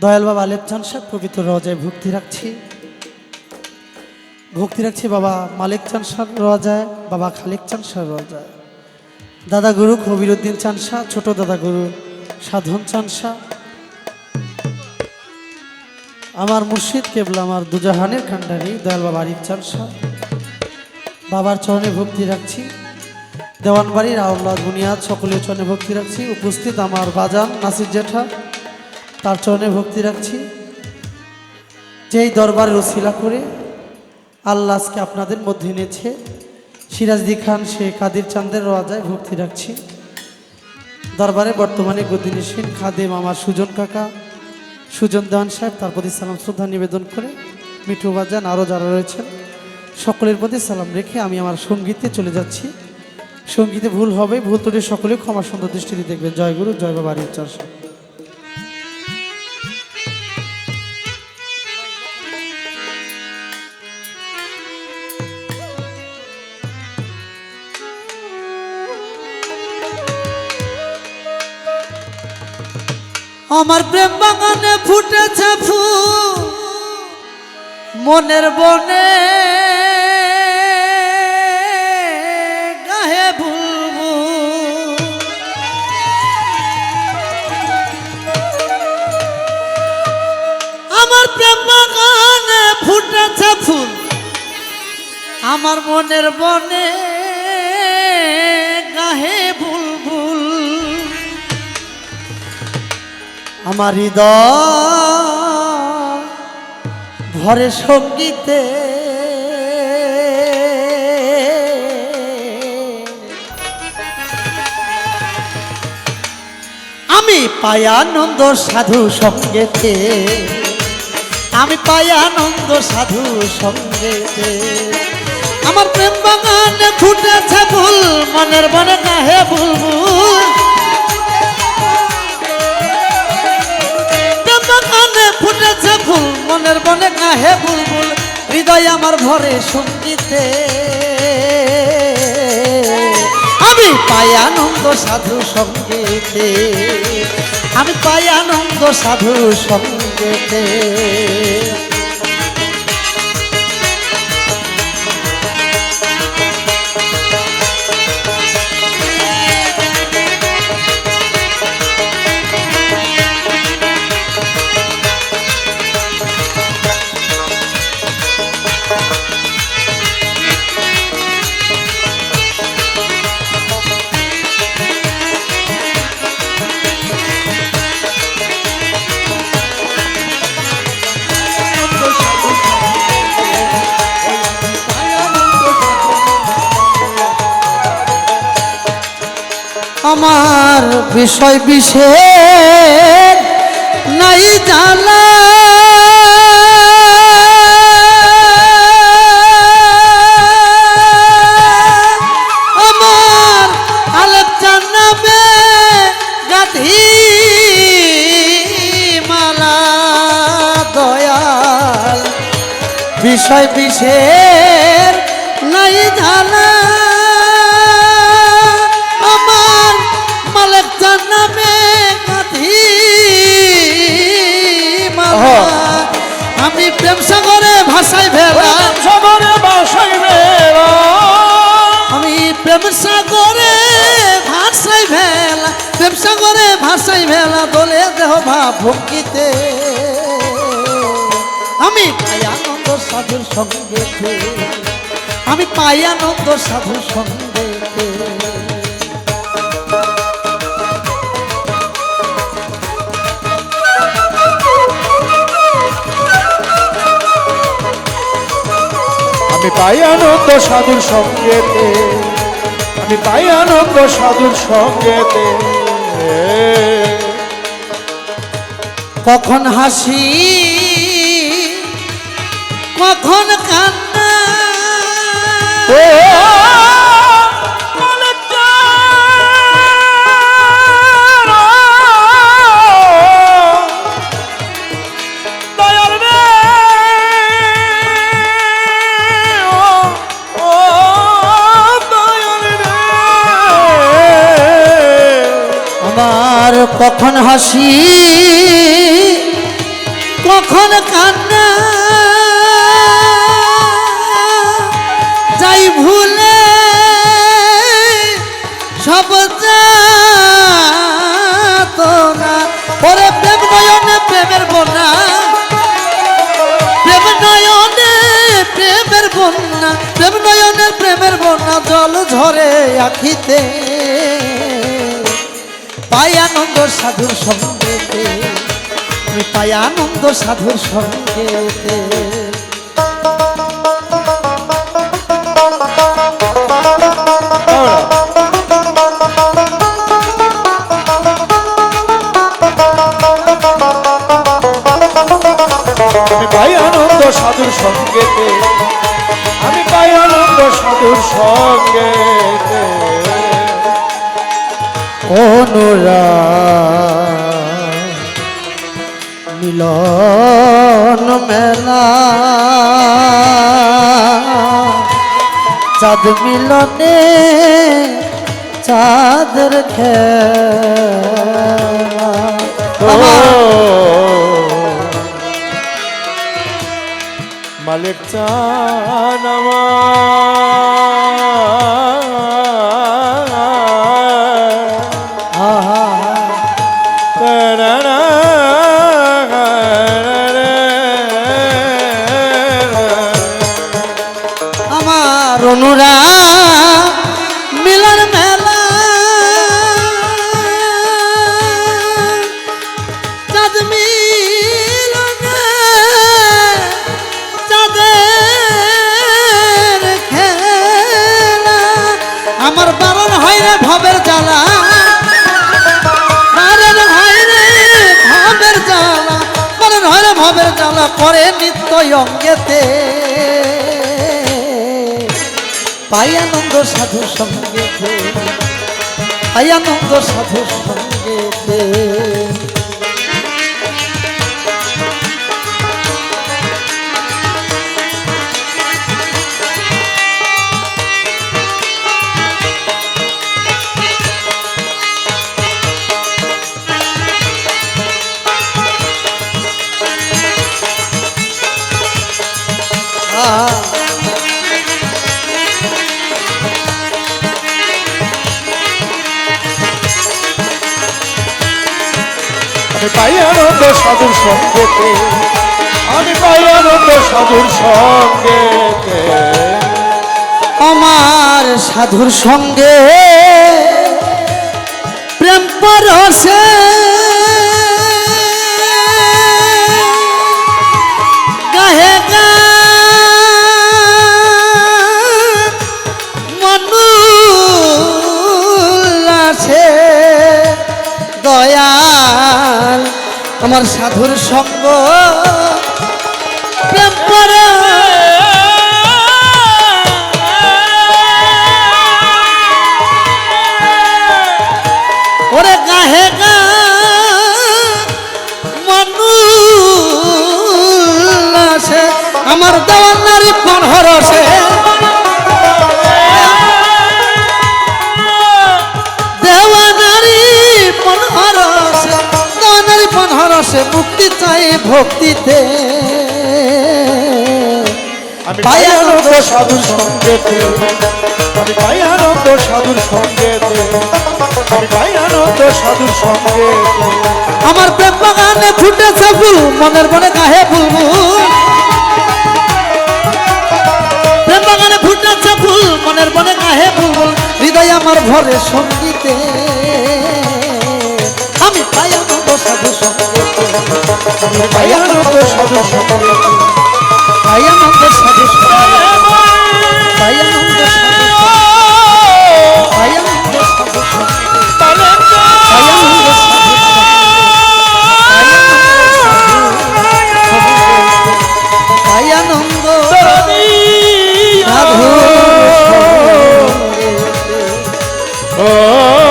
দয়াল বাবা আলেপ চান সাহেব, পবিত্র রজায় ভক্তি রাখছি। ভক্তি রাখছি বাবা মালিক চান সাহ রজায়, বাবা খালেক চান সাহ রজায়। দাদা গুরু কবিরুদ্দিন চান শাহ, ছোট দাদা গুরু সাধন চান আমার মুর্শিদ কেবল, আমার দুজাহানের কান্ডারি, দয়াল বাবা আরিফ চান বাবার চরণে ভক্তি রাখছি। দেওয়ানবাড়ির আওলাদ বুনিয়াদ, সকলের চরণে ভক্তি রাখছি। উপস্থিত আমার বাজান নাসির জেঠা। তার চরণে ভক্তি রাখছি। যেই দরবারের ওসিলা করে আল্লাহ আজকে আপনাদের মধ্যে এনেছে, সিরাজদি খান, সে কাদির চান্দের রাজায় ভক্তি রাখছি। দরবারে বর্তমানে গদিনীসীন খাদেম আমার সুজন কাকা, সুজন দেওয়ান সাহেব, তার প্রতি সালাম, শ্রদ্ধা, নিবেদন করে মিঠু বাজান আরও যারা রয়েছেন, সকলের প্রতি সালাম রেখে আমি আমার সঙ্গীতে চলে যাচ্ছি। সঙ্গীতে ভুল হবে, ভুল ত্রুটি সকলে ক্ষমা সুন্দর দৃষ্টিতে দেখবেন। জয় গুরু, জয় বাবা আরিফ চার সাহেব। আমার প্রেম বাগানে ফুটেছে ফুল। মনের বনে গাহে ভুলবু আমার প্রেম বাগানে ফুটেছে ফুল। আমার মনের বনে আমার ভরে সঙ্গীতে। আমি পাই আনন্দ সাধু সঙ্গেতে। আমি পাই আনন্দ সাধু সঙ্গেতে। আমার প্রেম বাগানে ফুটেছে ফুল, মনের বনে গাহে বুলবুল মনের বনে গাহে বুলবুল, হৃদয় আমার ভরে সঙ্গীতে। আমি পাই আনন্দ সাধু সঙ্গীতে। আমি পাই আনন্দ সাধু সঙ্গীতে। আমার বিষয় বিশেষ নাই জানা। মালা দয়াল। বিষয় বিশেষ নাই জানা। প্রেম সাগরে ভাসাই ভেলা সাগরে বাসাই মেরা আমি প্রেম সাগরে ভাসাই ভেলা প্রেম সাগরে ভাসাই ভেলা দোলে দেহ ভা ভঙ্গিতে। আমি পাই আনন্দ সাধুর সঙ্গেতে আমি পাই আনন্দ সাধুর সঙ্গেতে আমি পাই আনন্দ সাধুর সঙ্গেতে। আমি পাই আনন্দ সাধুর সঙ্গেতে। কখন হাসি কখন কান্না? হাসি কখন কান্না যাই ভুলে সব তোরা পরে প্রেম নয়নে প্রেমের বন্যা। প্রেম নয়নে প্রেমের বন্যা। প্রেম নয়নে প্রেমের বন্যা। জল ঝরে আখিতে। পাই আনন্দ সাধুর সঙ্গেতে। আমি পাই আনন্দ সাধুর আনন্দ সাধুর সঙ্গেতে। আমি পাই আনন্দ সাধুর সঙ্গেতে অনুরা মিলন মেলা চাঁদ মিলনে চাঁদের খেলা। মালিক চান আমার। অনুরা মিলন মেলা। আমার বারণ হয় রে ভবের জ্বালা। বারণ হয় রে ভবের জ্বালা। বারণ হয় রে ভবের জ্বালা। করে নিত্য অঙ্গেতে। পাই আনন্দ সাধু সঙ্গে পাই আনন্দ সাধু সঙ্গেতে আমি পাই আনন্দ সাধুর সঙ্গেতে। আমি পাই আনন্দ সাধুর সঙ্গে আমার সাধুর সঙ্গে প্রেম পরশে আমার সাধুর সঙ্গ। ওরে গাহে গা আমার দেওয়ার নারী পনহরসে ভক্তিতে পাই আনন্দ সাধুর সঙ্গেতে। আমি পাই আনন্দ সাধুর সঙ্গেতে। আমি পাই আনন্দ সাধুর সঙ্গেতে আমার প্রেম বাগানে ফুটেছে ফুল মনের মনে গাহে বুলবুল। প্রেম বাগানে ফুটেছে ফুল মনের মনে গাহে বুলবুল। হৃদয় আমার ভরে সঙ্গীতে। পাই আনন্দ সাধু সঙ্গীতে পাই আনন্দ সাধু পাই আনন্দ সাধু ও